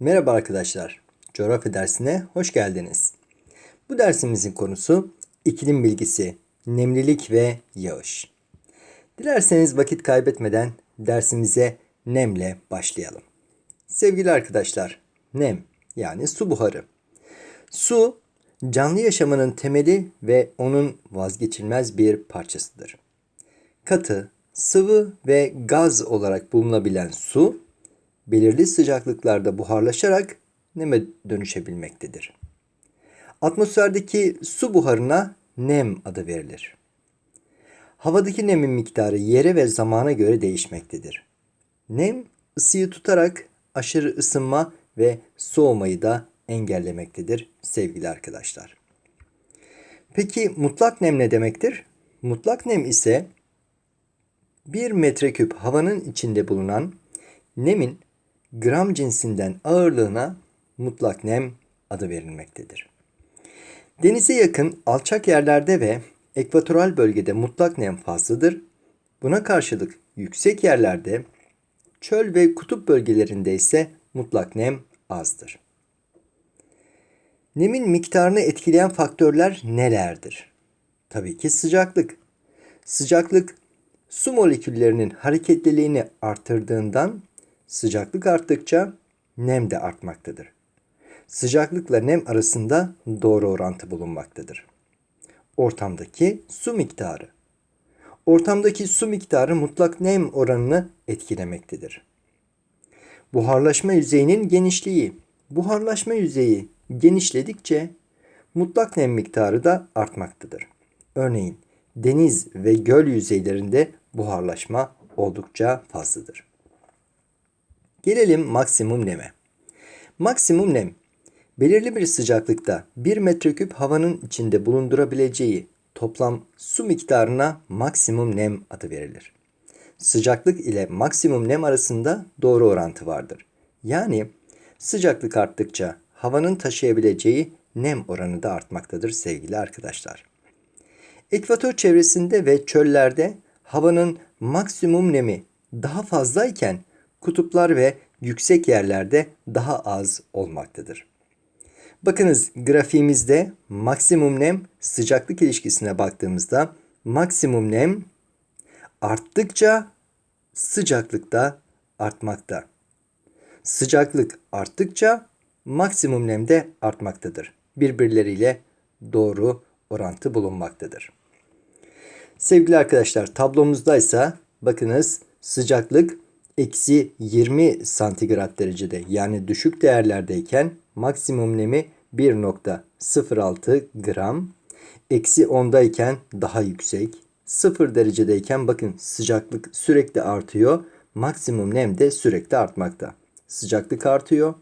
Merhaba arkadaşlar. Coğrafya dersine hoş geldiniz. Bu dersimizin konusu iklim bilgisi, nemlilik ve yağış. Dilerseniz vakit kaybetmeden dersimize nemle başlayalım. Sevgili arkadaşlar, nem yani su buharı. Su canlı yaşamının temeli ve onun vazgeçilmez bir parçasıdır. Katı, sıvı ve gaz olarak bulunabilen su belirli sıcaklıklarda buharlaşarak neme dönüşebilmektedir. Atmosferdeki su buharına nem adı verilir. Havadaki nemin miktarı yere ve zamana göre değişmektedir. Nem ısıyı tutarak aşırı ısınma ve soğumayı da engellemektedir sevgili arkadaşlar. Peki mutlak nem ne demektir? Mutlak nem ise 1 metreküp havanın içinde bulunan nemin gram cinsinden ağırlığına mutlak nem adı verilmektedir. Denize yakın alçak yerlerde ve ekvatoral bölgede mutlak nem fazladır. Buna karşılık yüksek yerlerde, çöl ve kutup bölgelerinde ise mutlak nem azdır. Nemin miktarını etkileyen faktörler nelerdir? Tabii ki sıcaklık. Sıcaklık su moleküllerinin hareketliliğini artırdığından sıcaklık arttıkça nem de artmaktadır. Sıcaklıkla nem arasında doğru orantı bulunmaktadır. Ortamdaki su miktarı. Ortamdaki su miktarı mutlak nem oranını etkilemektedir. Buharlaşma yüzeyinin genişliği. Buharlaşma yüzeyi genişledikçe mutlak nem miktarı da artmaktadır. Örneğin deniz ve göl yüzeylerinde buharlaşma oldukça fazladır. Gelelim maksimum neme. Maksimum nem belirli bir sıcaklıkta 1 metreküp havanın içinde bulundurabileceği toplam su miktarına maksimum nem adı verilir. Sıcaklık ile maksimum nem arasında doğru orantı vardır. Yani sıcaklık arttıkça havanın taşıyabileceği nem oranı da artmaktadır sevgili arkadaşlar. Ekvator çevresinde ve çöllerde havanın maksimum nemi daha fazlayken kutuplar ve yüksek yerlerde daha az olmaktadır. Bakınız grafiğimizde maksimum nem sıcaklık ilişkisine baktığımızda maksimum nem arttıkça sıcaklık da artmakta. Sıcaklık arttıkça maksimum nem de artmaktadır. Birbirleriyle doğru orantı bulunmaktadır. Sevgili arkadaşlar tablomuzda ise bakınız sıcaklık eksi 20 santigrat derecede yani düşük değerlerdeyken maksimum nemi 1.06 gram. Eksi 10'dayken daha yüksek. 0 derecedeyken bakın sıcaklık sürekli artıyor. Maksimum nem de sürekli artmakta. Sıcaklık artıyor.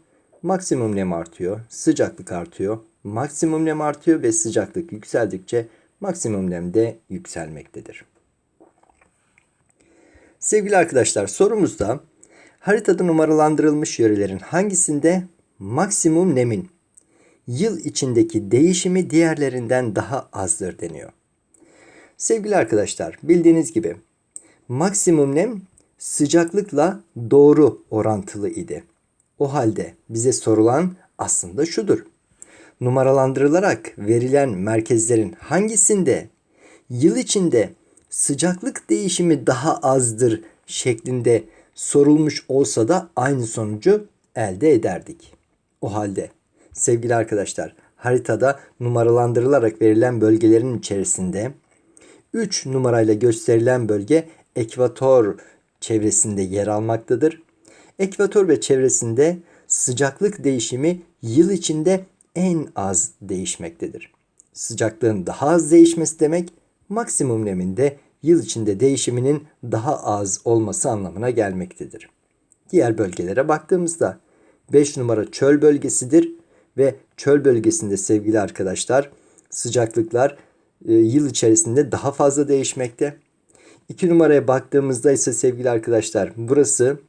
Maksimum nem artıyor. Sıcaklık artıyor. Maksimum nem artıyor ve sıcaklık yükseldikçe maksimum nem de yükselmektedir. Sevgili arkadaşlar sorumuzda haritada numaralandırılmış yörelerin hangisinde maksimum nemin yıl içindeki değişimi diğerlerinden daha azdır deniyor. Sevgili arkadaşlar bildiğiniz gibi maksimum nem sıcaklıkla doğru orantılı idi. O halde bize sorulan aslında şudur. Numaralandırılarak verilen merkezlerin hangisinde yıl içinde sıcaklık değişimi daha azdır şeklinde sorulmuş olsa da aynı sonucu elde ederdik. O halde sevgili arkadaşlar haritada numaralandırılarak verilen bölgelerin içerisinde 3 numarayla gösterilen bölge ekvator çevresinde yer almaktadır. Ekvator ve çevresinde sıcaklık değişimi yıl içinde en az değişmektedir. Sıcaklığın daha az değişmesi demek maksimum neminde yıl içinde değişiminin daha az olması anlamına gelmektedir. Diğer bölgelere baktığımızda 5 numara çöl bölgesidir ve çöl bölgesinde sevgili arkadaşlar sıcaklıklar e, yıl içerisinde daha fazla değişmekte. 2 numaraya baktığımızda ise sevgili arkadaşlar burası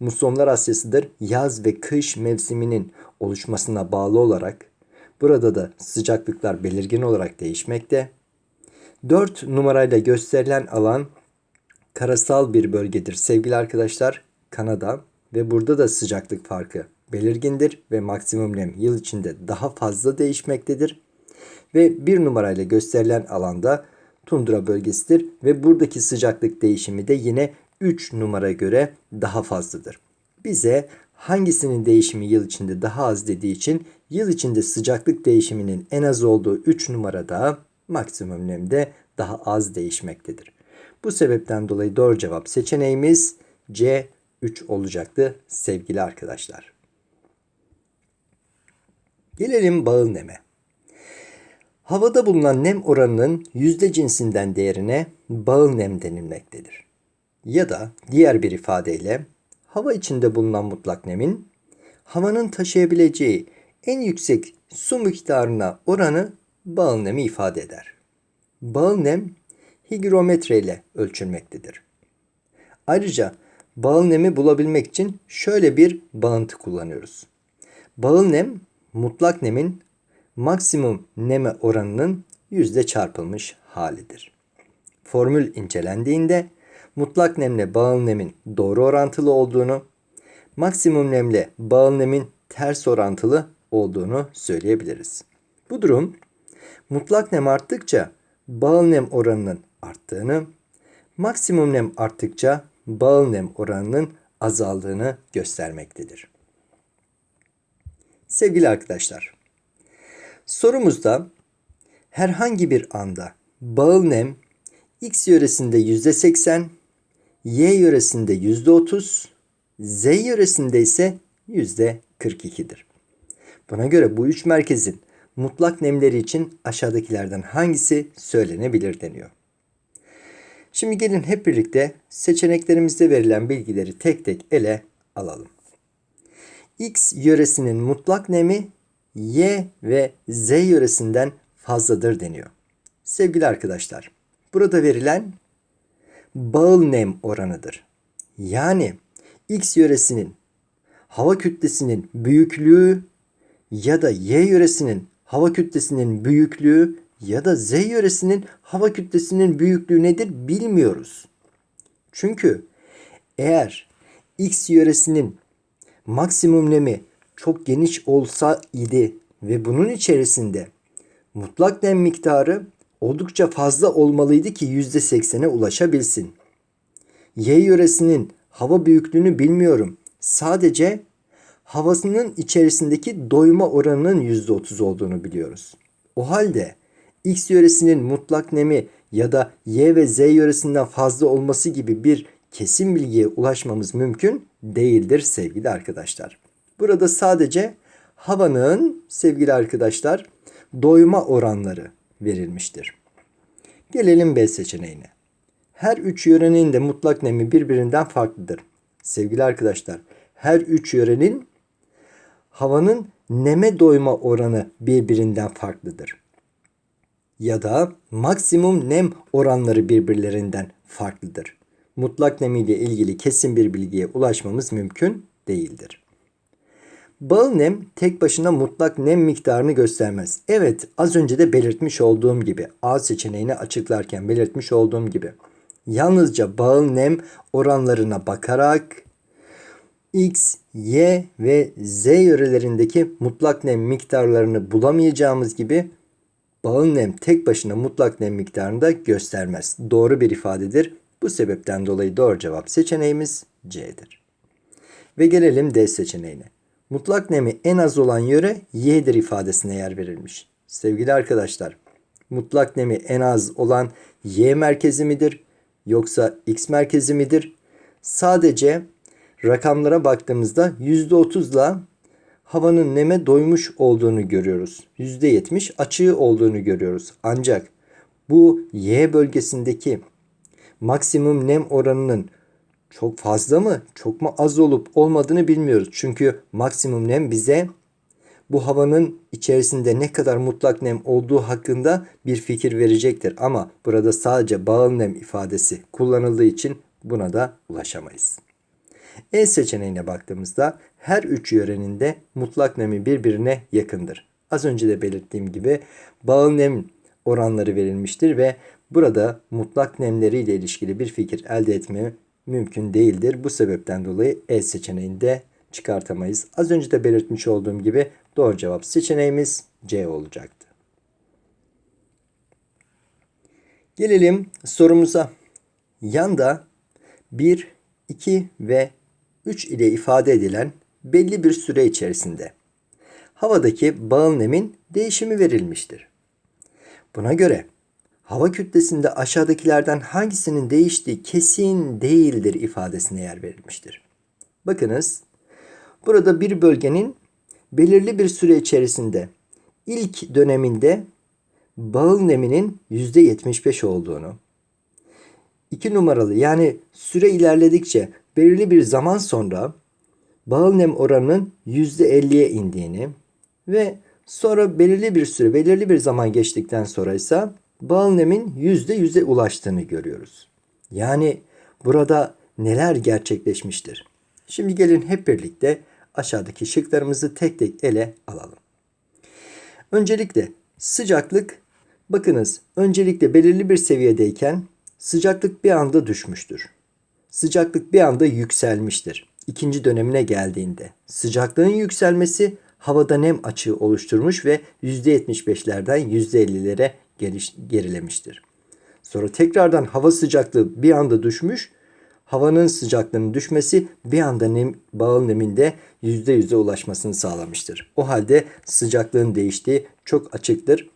Musonlar Asyası'dır. Yaz ve kış mevsiminin oluşmasına bağlı olarak burada da sıcaklıklar belirgin olarak değişmekte. 4 numarayla gösterilen alan karasal bir bölgedir sevgili arkadaşlar. Kanada ve burada da sıcaklık farkı belirgindir ve maksimum nem yıl içinde daha fazla değişmektedir. Ve bir numarayla gösterilen alanda tundra bölgesidir ve buradaki sıcaklık değişimi de yine 3 numara göre daha fazladır. Bize hangisinin değişimi yıl içinde daha az dediği için yıl içinde sıcaklık değişiminin en az olduğu 3 numarada maksimum nemde daha az değişmektedir. Bu sebepten dolayı doğru cevap seçeneğimiz C 3 olacaktı sevgili arkadaşlar. Gelelim bağıl neme. Havada bulunan nem oranının yüzde cinsinden değerine bağıl nem denilmektedir. Ya da diğer bir ifadeyle hava içinde bulunan mutlak nemin havanın taşıyabileceği en yüksek su miktarına oranı bağıl nemi ifade eder. Bağıl nem higrometre ile ölçülmektedir. Ayrıca bağıl nemi bulabilmek için şöyle bir bağıntı kullanıyoruz. Bağıl nem mutlak nemin maksimum neme oranının yüzde çarpılmış halidir. Formül incelendiğinde mutlak nemle bağıl nemin doğru orantılı olduğunu, maksimum nemle bağıl nemin ters orantılı olduğunu söyleyebiliriz. Bu durum mutlak nem arttıkça bağıl nem oranının arttığını, maksimum nem arttıkça bağıl nem oranının azaldığını göstermektedir. Sevgili arkadaşlar, sorumuzda herhangi bir anda bağıl nem X yöresinde %80, Y yöresinde %30, Z yöresinde ise %42'dir. Buna göre bu üç merkezin mutlak nemleri için aşağıdakilerden hangisi söylenebilir deniyor. Şimdi gelin hep birlikte seçeneklerimizde verilen bilgileri tek tek ele alalım. X yöresinin mutlak nemi Y ve Z yöresinden fazladır deniyor. Sevgili arkadaşlar, burada verilen bağıl nem oranıdır. Yani X yöresinin hava kütlesinin büyüklüğü ya da Y yöresinin hava kütlesinin büyüklüğü ya da Z yöresinin hava kütlesinin büyüklüğü nedir bilmiyoruz. Çünkü eğer X yöresinin maksimum nemi çok geniş olsa idi ve bunun içerisinde mutlak nem miktarı oldukça fazla olmalıydı ki %80'e ulaşabilsin. Y yöresinin hava büyüklüğünü bilmiyorum. Sadece havasının içerisindeki doyma oranının %30 olduğunu biliyoruz. O halde X yöresinin mutlak nemi ya da Y ve Z yöresinden fazla olması gibi bir kesin bilgiye ulaşmamız mümkün değildir sevgili arkadaşlar. Burada sadece havanın sevgili arkadaşlar doyma oranları verilmiştir. Gelelim B seçeneğine. Her üç yörenin de mutlak nemi birbirinden farklıdır. Sevgili arkadaşlar, her üç yörenin havanın neme doyma oranı birbirinden farklıdır. Ya da maksimum nem oranları birbirlerinden farklıdır. Mutlak nem ile ilgili kesin bir bilgiye ulaşmamız mümkün değildir. Bağıl nem tek başına mutlak nem miktarını göstermez. Evet az önce de belirtmiş olduğum gibi A seçeneğini açıklarken belirtmiş olduğum gibi yalnızca bağıl nem oranlarına bakarak X, Y ve Z yörelerindeki mutlak nem miktarlarını bulamayacağımız gibi bağıl nem tek başına mutlak nem miktarını da göstermez. Doğru bir ifadedir. Bu sebepten dolayı doğru cevap seçeneğimiz C'dir. Ve gelelim D seçeneğine. Mutlak nemi en az olan yöre Y'dir ifadesine yer verilmiş. Sevgili arkadaşlar, mutlak nemi en az olan Y merkezi midir yoksa X merkezi midir? Sadece rakamlara baktığımızda %30 ile havanın neme doymuş olduğunu görüyoruz. %70 açığı olduğunu görüyoruz. Ancak bu Y bölgesindeki maksimum nem oranının çok fazla mı, çok mu az olup olmadığını bilmiyoruz. Çünkü maksimum nem bize bu havanın içerisinde ne kadar mutlak nem olduğu hakkında bir fikir verecektir. Ama burada sadece bağıl nem ifadesi kullanıldığı için buna da ulaşamayız. E seçeneğine baktığımızda her üç yörenin de mutlak nemi birbirine yakındır. Az önce de belirttiğim gibi bağıl nem oranları verilmiştir ve burada mutlak nemleriyle ilişkili bir fikir elde etme mümkün değildir. Bu sebepten dolayı E seçeneğinde çıkartamayız. Az önce de belirtmiş olduğum gibi doğru cevap seçeneğimiz C olacaktı. Gelelim sorumuza. Yanda 1, 2 ve 3 ile ifade edilen belli bir süre içerisinde havadaki bağıl nemin değişimi verilmiştir. Buna göre hava kütlesinde aşağıdakilerden hangisinin değiştiği kesin değildir ifadesine yer verilmiştir. Bakınız burada bir bölgenin belirli bir süre içerisinde ilk döneminde bağıl neminin %75 olduğunu, iki numaralı yani süre ilerledikçe belirli bir zaman sonra bağıl nem oranının %50'ye indiğini ve sonra belirli bir süre, belirli bir zaman geçtikten sonra ise bağıl nemin %100'e ulaştığını görüyoruz. Yani burada neler gerçekleşmiştir? Şimdi gelin hep birlikte aşağıdaki şıklarımızı tek tek ele alalım. Öncelikle sıcaklık bakınız öncelikle belirli bir seviyedeyken sıcaklık bir anda düşmüştür. Sıcaklık bir anda yükselmiştir. İkinci dönemine geldiğinde sıcaklığın yükselmesi havada nem açığı oluşturmuş ve %75'lerden %50'lere gerilemiştir. Sonra tekrardan hava sıcaklığı bir anda düşmüş. Havanın sıcaklığının düşmesi bir anda nem, bağıl neminde %100'e ulaşmasını sağlamıştır. O halde sıcaklığın değiştiği çok açıktır.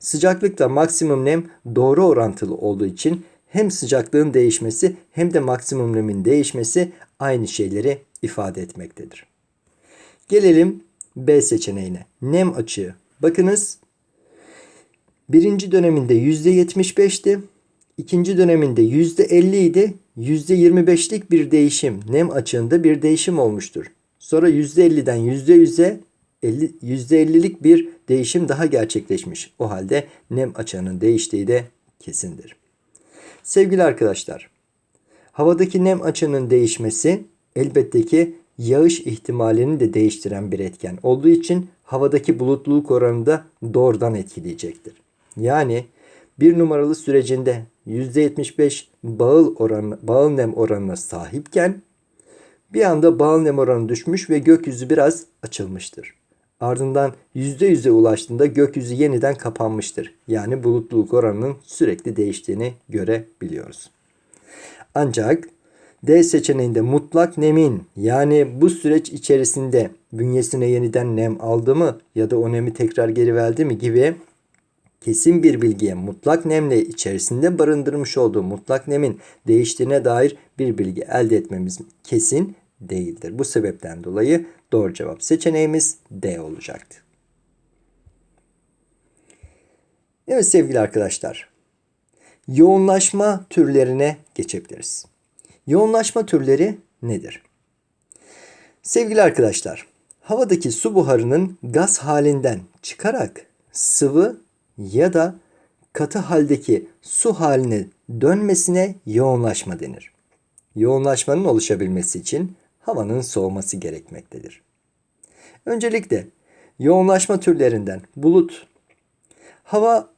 Sıcaklıkla maksimum nem doğru orantılı olduğu için hem sıcaklığın değişmesi hem de maksimum nemin değişmesi aynı şeyleri ifade etmektedir. Gelelim B seçeneğine. Nem açığı. Bakınız birinci döneminde %75'ti. ikinci döneminde %50 idi. %25'lik bir değişim nem açığında bir değişim olmuştur. Sonra %50'den %100'e %50'lik bir değişim daha gerçekleşmiş. O halde nem açığının değiştiği de kesindir. Sevgili arkadaşlar, havadaki nem açığının değişmesi elbette ki yağış ihtimalini de değiştiren bir etken olduğu için havadaki bulutluluk oranını da doğrudan etkileyecektir. Yani bir numaralı sürecinde %75 bağıl, oranı, bağıl nem oranına sahipken bir anda bağıl nem oranı düşmüş ve gökyüzü biraz açılmıştır. Ardından %100'e ulaştığında gökyüzü yeniden kapanmıştır. Yani bulutluluk oranının sürekli değiştiğini görebiliyoruz. Ancak D seçeneğinde mutlak nemin yani bu süreç içerisinde bünyesine yeniden nem aldı mı ya da o nemi tekrar geri verdi mi gibi kesin bir bilgiye mutlak nemle içerisinde barındırmış olduğu mutlak nemin değiştiğine dair bir bilgi elde etmemiz kesin değildir. Bu sebepten dolayı doğru cevap seçeneğimiz D olacaktı. Evet sevgili arkadaşlar. Yoğunlaşma türlerine geçebiliriz. Yoğunlaşma türleri nedir? Sevgili arkadaşlar, havadaki su buharının gaz halinden çıkarak sıvı ya da katı haldeki su haline dönmesine yoğunlaşma denir. Yoğunlaşmanın oluşabilmesi için havanın soğuması gerekmektedir. Öncelikle yoğunlaşma türlerinden bulut, hava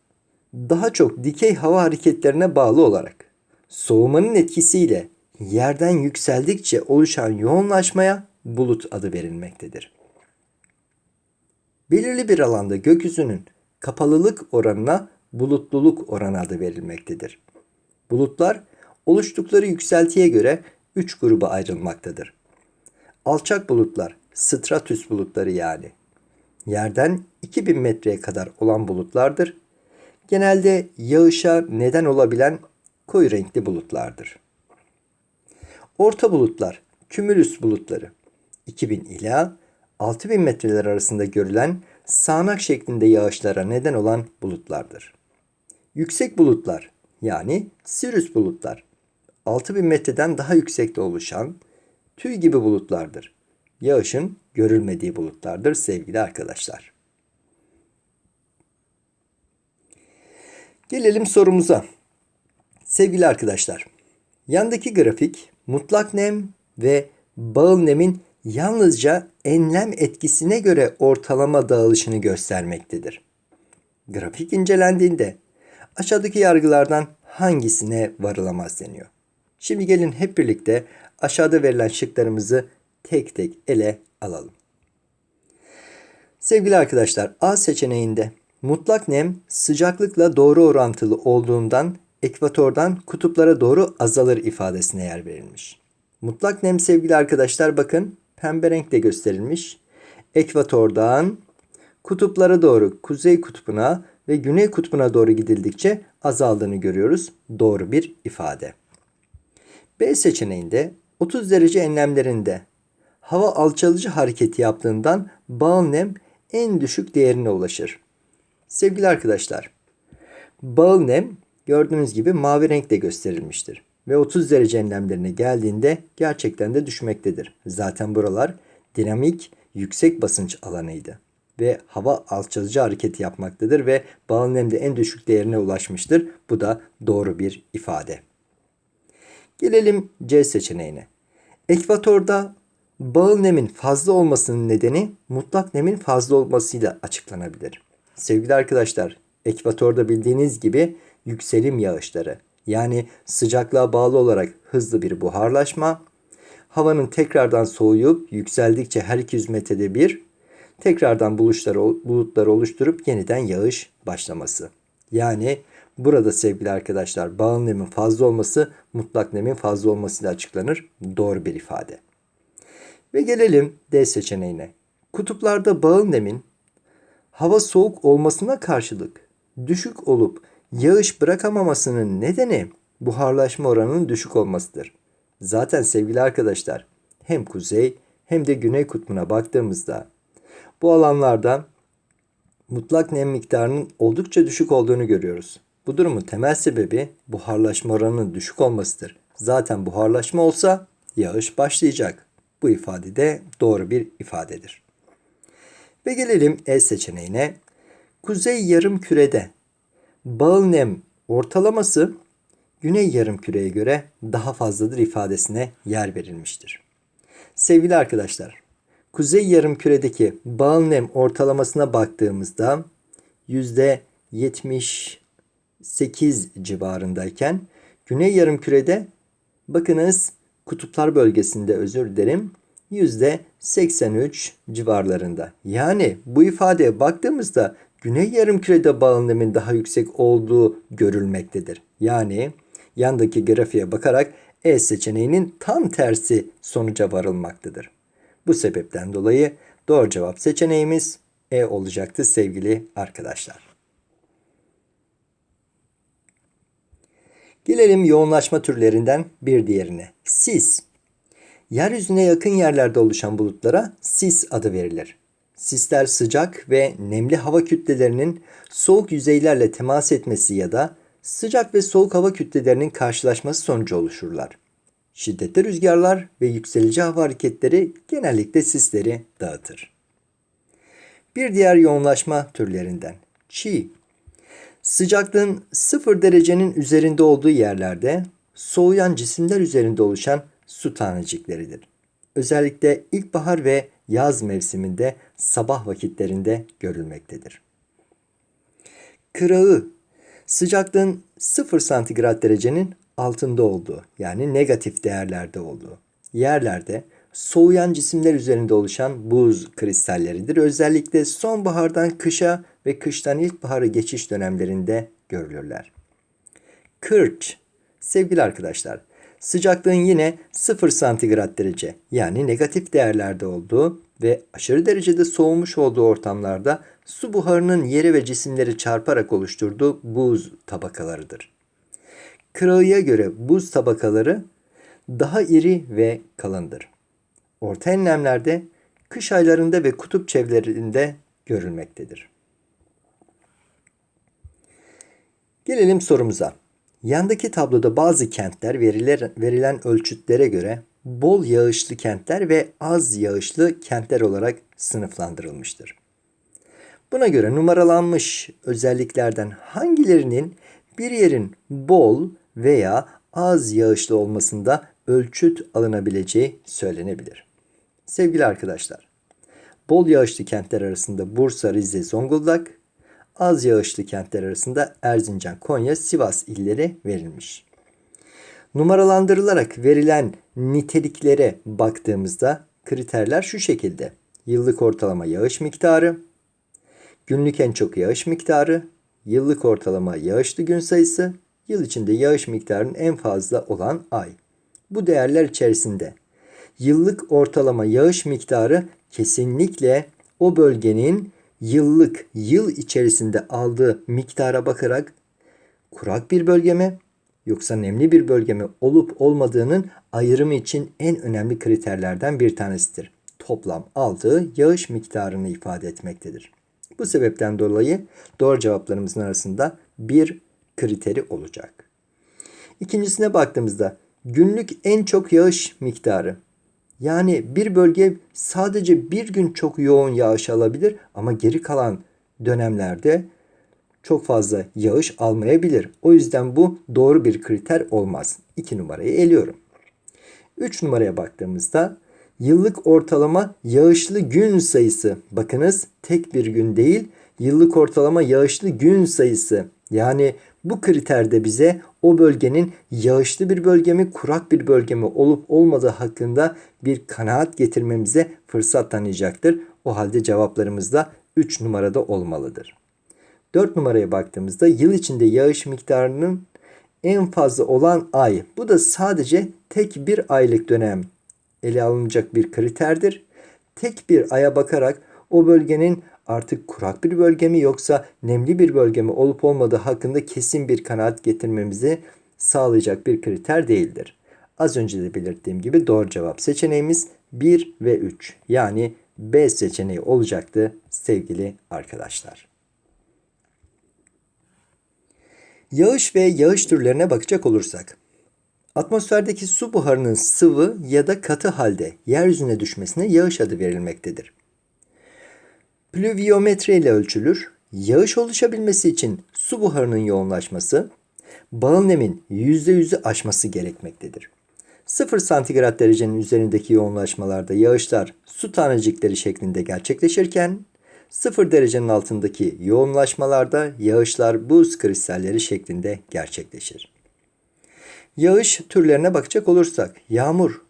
daha çok dikey hava hareketlerine bağlı olarak soğumanın etkisiyle yerden yükseldikçe oluşan yoğunlaşmaya bulut adı verilmektedir. Belirli bir alanda gökyüzünün kapalılık oranına bulutluluk oranı adı verilmektedir. Bulutlar oluştukları yükseltiye göre 3 gruba ayrılmaktadır. Alçak bulutlar, stratüs bulutları yani. Yerden 2000 metreye kadar olan bulutlardır. Genelde yağışa neden olabilen koyu renkli bulutlardır. Orta bulutlar, kümülüs bulutları 2000 ila 6000 metreler arasında görülen sağanak şeklinde yağışlara neden olan bulutlardır. Yüksek bulutlar yani sirüs bulutlar 6000 metreden daha yüksekte oluşan tüy gibi bulutlardır. Yağışın görülmediği bulutlardır sevgili arkadaşlar. Gelelim sorumuza. Sevgili arkadaşlar, yandaki grafik mutlak nem ve bağıl nemin yalnızca enlem etkisine göre ortalama dağılışını göstermektedir. Grafik incelendiğinde aşağıdaki yargılardan hangisine varılamaz deniyor. Şimdi gelin hep birlikte aşağıda verilen şıklarımızı tek tek ele alalım. Sevgili arkadaşlar A seçeneğinde mutlak nem sıcaklıkla doğru orantılı olduğundan ekvatordan kutuplara doğru azalır ifadesine yer verilmiş. Mutlak nem sevgili arkadaşlar bakın pembe renkle gösterilmiş. Ekvatordan kutuplara doğru kuzey kutbuna ve güney kutbuna doğru gidildikçe azaldığını görüyoruz. Doğru bir ifade. B seçeneğinde 30 derece enlemlerinde hava alçalıcı hareketi yaptığından bağıl nem en düşük değerine ulaşır. Sevgili arkadaşlar, bağıl nem gördüğünüz gibi mavi renkle gösterilmiştir. Ve 30 derece enlemlerine geldiğinde gerçekten de düşmektedir. Zaten buralar dinamik yüksek basınç alanıydı. Ve hava alçalıcı hareketi yapmaktadır ve bağıl nem de en düşük değerine ulaşmıştır. Bu da doğru bir ifade. Gelelim C seçeneğine. Ekvatorda bağıl nemin fazla olmasının nedeni mutlak nemin fazla olmasıyla açıklanabilir. Sevgili arkadaşlar, ekvatorda bildiğiniz gibi yükselim yağışları yani sıcaklığa bağlı olarak hızlı bir buharlaşma, havanın tekrardan soğuyup yükseldikçe her 200 metrede bir tekrardan buluşlar, bulutlar oluşturup yeniden yağış başlaması. Yani burada sevgili arkadaşlar bağın nemin fazla olması mutlak nemin fazla olmasıyla açıklanır. Doğru bir ifade. Ve gelelim D seçeneğine. Kutuplarda bağın nemin hava soğuk olmasına karşılık düşük olup yağış bırakamamasının nedeni buharlaşma oranının düşük olmasıdır. Zaten sevgili arkadaşlar hem kuzey hem de güney kutbuna baktığımızda bu alanlarda mutlak nem miktarının oldukça düşük olduğunu görüyoruz. Bu durumun temel sebebi buharlaşma oranının düşük olmasıdır. Zaten buharlaşma olsa yağış başlayacak. Bu ifade de doğru bir ifadedir. Ve gelelim E seçeneğine. Kuzey yarım kürede bağıl nem ortalaması güney yarım küreye göre daha fazladır ifadesine yer verilmiştir. Sevgili arkadaşlar, kuzey yarım küredeki bağıl nem ortalamasına baktığımızda %78 civarındayken güney yarım kürede bakınız kutuplar bölgesinde özür dilerim %83 civarlarında. Yani bu ifadeye baktığımızda güney yarımkürede nemin daha yüksek olduğu görülmektedir. Yani yandaki grafiğe bakarak E seçeneğinin tam tersi sonuca varılmaktadır. Bu sebepten dolayı doğru cevap seçeneğimiz E olacaktı sevgili arkadaşlar. Gelelim yoğunlaşma türlerinden bir diğerine. Sis. Yeryüzüne yakın yerlerde oluşan bulutlara sis adı verilir. Sisler sıcak ve nemli hava kütlelerinin soğuk yüzeylerle temas etmesi ya da sıcak ve soğuk hava kütlelerinin karşılaşması sonucu oluşurlar. Şiddetli rüzgarlar ve yükselici hava hareketleri genellikle sisleri dağıtır. Bir diğer yoğunlaşma türlerinden çiğ. Sıcaklığın 0 derecenin üzerinde olduğu yerlerde soğuyan cisimler üzerinde oluşan su tanecikleridir. Özellikle ilkbahar ve yaz mevsiminde sabah vakitlerinde görülmektedir. Kırağı sıcaklığın 0 santigrat derecenin altında olduğu yani negatif değerlerde olduğu yerlerde soğuyan cisimler üzerinde oluşan buz kristalleridir. Özellikle sonbahardan kışa ve kıştan ilkbahara geçiş dönemlerinde görülürler. Kırç Sevgili arkadaşlar, sıcaklığın yine 0 santigrat derece yani negatif değerlerde olduğu ve aşırı derecede soğumuş olduğu ortamlarda su buharının yeri ve cisimleri çarparak oluşturduğu buz tabakalarıdır. Kırağıya göre buz tabakaları daha iri ve kalındır. Orta enlemlerde kış aylarında ve kutup çevrelerinde görülmektedir. Gelelim sorumuza. Yandaki tabloda bazı kentler veriler, verilen ölçütlere göre bol yağışlı kentler ve az yağışlı kentler olarak sınıflandırılmıştır. Buna göre numaralanmış özelliklerden hangilerinin bir yerin bol veya az yağışlı olmasında ölçüt alınabileceği söylenebilir. Sevgili arkadaşlar, bol yağışlı kentler arasında Bursa, Rize, Zonguldak, az yağışlı kentler arasında Erzincan, Konya, Sivas illeri verilmiş. Numaralandırılarak verilen niteliklere baktığımızda kriterler şu şekilde. Yıllık ortalama yağış miktarı, günlük en çok yağış miktarı, yıllık ortalama yağışlı gün sayısı, yıl içinde yağış miktarının en fazla olan ay. Bu değerler içerisinde yıllık ortalama yağış miktarı kesinlikle o bölgenin yıllık yıl içerisinde aldığı miktara bakarak kurak bir bölge mi yoksa nemli bir bölge mi olup olmadığının ayrımı için en önemli kriterlerden bir tanesidir. Toplam aldığı yağış miktarını ifade etmektedir. Bu sebepten dolayı doğru cevaplarımızın arasında bir kriteri olacak. İkincisine baktığımızda günlük en çok yağış miktarı. Yani bir bölge sadece bir gün çok yoğun yağış alabilir ama geri kalan dönemlerde çok fazla yağış almayabilir. O yüzden bu doğru bir kriter olmaz. 2 numarayı eliyorum. 3 numaraya baktığımızda yıllık ortalama yağışlı gün sayısı. Bakınız tek bir gün değil yıllık ortalama yağışlı gün sayısı. Yani bu kriterde bize o bölgenin yağışlı bir bölge mi, kurak bir bölge mi olup olmadığı hakkında bir kanaat getirmemize fırsat tanıyacaktır. O halde cevaplarımız da 3 numarada olmalıdır. 4 numaraya baktığımızda yıl içinde yağış miktarının en fazla olan ay. Bu da sadece tek bir aylık dönem ele alınacak bir kriterdir. Tek bir aya bakarak o bölgenin artık kurak bir bölge mi yoksa nemli bir bölge mi olup olmadığı hakkında kesin bir kanaat getirmemizi sağlayacak bir kriter değildir. Az önce de belirttiğim gibi doğru cevap seçeneğimiz 1 ve 3 yani B seçeneği olacaktı sevgili arkadaşlar. Yağış ve yağış türlerine bakacak olursak atmosferdeki su buharının sıvı ya da katı halde yeryüzüne düşmesine yağış adı verilmektedir. Plüviyometre ile ölçülür. Yağış oluşabilmesi için su buharının yoğunlaşması, bağıl nemin %100'ü aşması gerekmektedir. 0 santigrat derecenin üzerindeki yoğunlaşmalarda yağışlar su tanecikleri şeklinde gerçekleşirken 0 derecenin altındaki yoğunlaşmalarda yağışlar buz kristalleri şeklinde gerçekleşir. Yağış türlerine bakacak olursak yağmur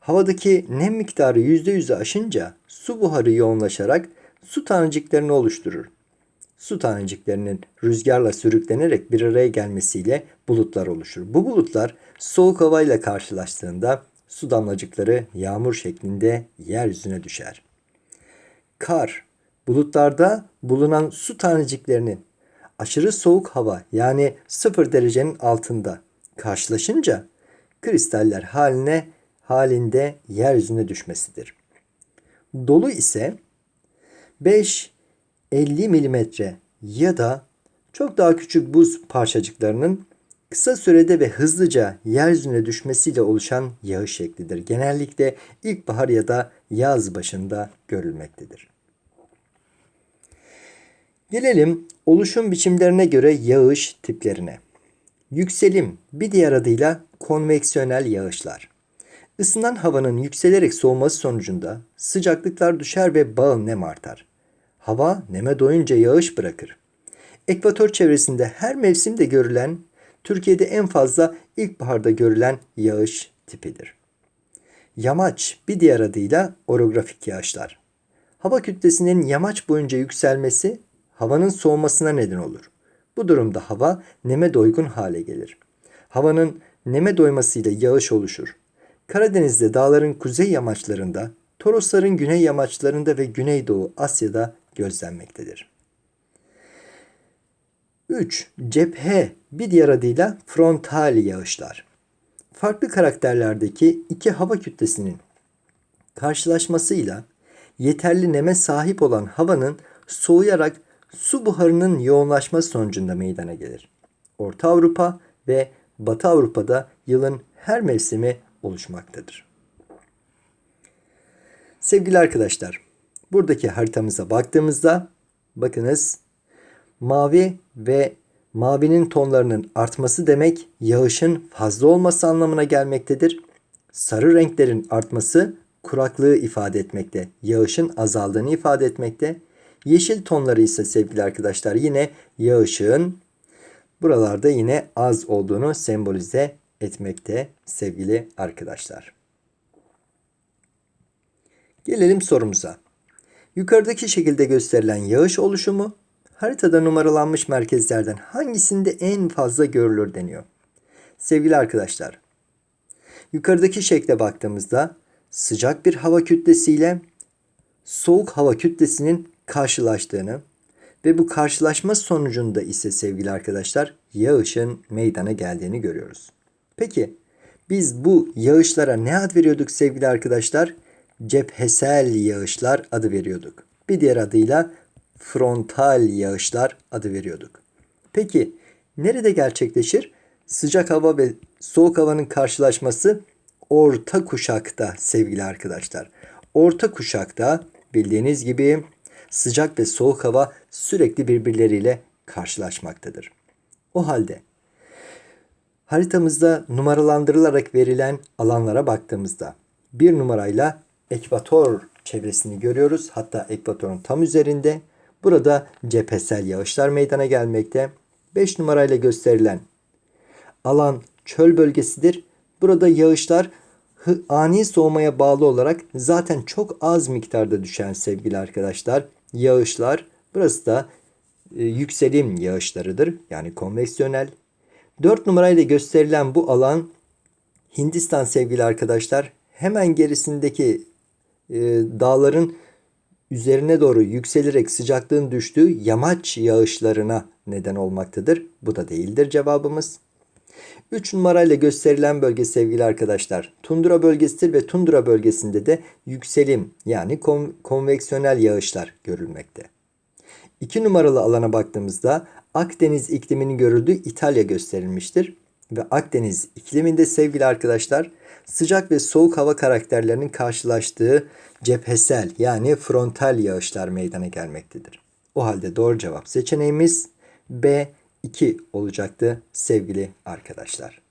havadaki nem miktarı %100'ü aşınca su buharı yoğunlaşarak su taneciklerini oluşturur. Su taneciklerinin rüzgarla sürüklenerek bir araya gelmesiyle bulutlar oluşur. Bu bulutlar soğuk havayla karşılaştığında su damlacıkları yağmur şeklinde yeryüzüne düşer. Kar, bulutlarda bulunan su taneciklerinin aşırı soğuk hava yani 0 derecenin altında karşılaşınca kristaller haline halinde yeryüzüne düşmesidir. Dolu ise 5-50 milimetre ya da çok daha küçük buz parçacıklarının kısa sürede ve hızlıca yeryüzüne düşmesiyle oluşan yağış şeklidir. Genellikle ilkbahar ya da yaz başında görülmektedir. Gelelim oluşum biçimlerine göre yağış tiplerine. Yükselim bir diğer adıyla konveksiyonel yağışlar. Isınan havanın yükselerek soğuması sonucunda sıcaklıklar düşer ve bağ nem artar. Hava neme doyunca yağış bırakır. Ekvator çevresinde her mevsimde görülen, Türkiye'de en fazla ilkbaharda görülen yağış tipidir. Yamaç bir diğer adıyla orografik yağışlar. Hava kütlesinin yamaç boyunca yükselmesi havanın soğumasına neden olur. Bu durumda hava neme doygun hale gelir. Havanın neme doymasıyla yağış oluşur. Karadeniz'de dağların kuzey yamaçlarında, Torosların güney yamaçlarında ve Güneydoğu Asya'da gözlenmektedir. 3. Cephe bir diğer adıyla frontal yağışlar. Farklı karakterlerdeki iki hava kütlesinin karşılaşmasıyla yeterli neme sahip olan havanın soğuyarak su buharının yoğunlaşması sonucunda meydana gelir. Orta Avrupa ve Batı Avrupa'da yılın her mevsimi oluşmaktadır. Sevgili arkadaşlar, buradaki haritamıza baktığımızda bakınız mavi ve mavinin tonlarının artması demek yağışın fazla olması anlamına gelmektedir. Sarı renklerin artması kuraklığı ifade etmekte, yağışın azaldığını ifade etmekte. Yeşil tonları ise sevgili arkadaşlar yine yağışın buralarda yine az olduğunu sembolize etmekte sevgili arkadaşlar. Gelelim sorumuza. Yukarıdaki şekilde gösterilen yağış oluşumu haritada numaralanmış merkezlerden hangisinde en fazla görülür deniyor. Sevgili arkadaşlar, yukarıdaki şekle baktığımızda sıcak bir hava kütlesiyle soğuk hava kütlesinin karşılaştığını ve bu karşılaşma sonucunda ise sevgili arkadaşlar yağışın meydana geldiğini görüyoruz. Peki biz bu yağışlara ne ad veriyorduk sevgili arkadaşlar? Cephesel yağışlar adı veriyorduk. Bir diğer adıyla frontal yağışlar adı veriyorduk. Peki nerede gerçekleşir? Sıcak hava ve soğuk havanın karşılaşması orta kuşakta sevgili arkadaşlar. Orta kuşakta bildiğiniz gibi sıcak ve soğuk hava sürekli birbirleriyle karşılaşmaktadır. O halde haritamızda numaralandırılarak verilen alanlara baktığımızda bir numarayla ekvator çevresini görüyoruz. Hatta ekvatorun tam üzerinde. Burada cephesel yağışlar meydana gelmekte. 5 numarayla gösterilen alan çöl bölgesidir. Burada yağışlar ani soğumaya bağlı olarak zaten çok az miktarda düşen sevgili arkadaşlar. Yağışlar burası da e, yükselim yağışlarıdır. Yani konveksiyonel. 4 numarayla gösterilen bu alan Hindistan sevgili arkadaşlar. Hemen gerisindeki dağların üzerine doğru yükselerek sıcaklığın düştüğü yamaç yağışlarına neden olmaktadır. Bu da değildir cevabımız. 3 numarayla gösterilen bölge sevgili arkadaşlar tundra bölgesidir ve tundra bölgesinde de yükselim yani kon- konveksiyonel yağışlar görülmekte. 2 numaralı alana baktığımızda Akdeniz ikliminin görüldüğü İtalya gösterilmiştir. Ve Akdeniz ikliminde sevgili arkadaşlar sıcak ve soğuk hava karakterlerinin karşılaştığı cephesel yani frontal yağışlar meydana gelmektedir. O halde doğru cevap seçeneğimiz B2 olacaktı sevgili arkadaşlar.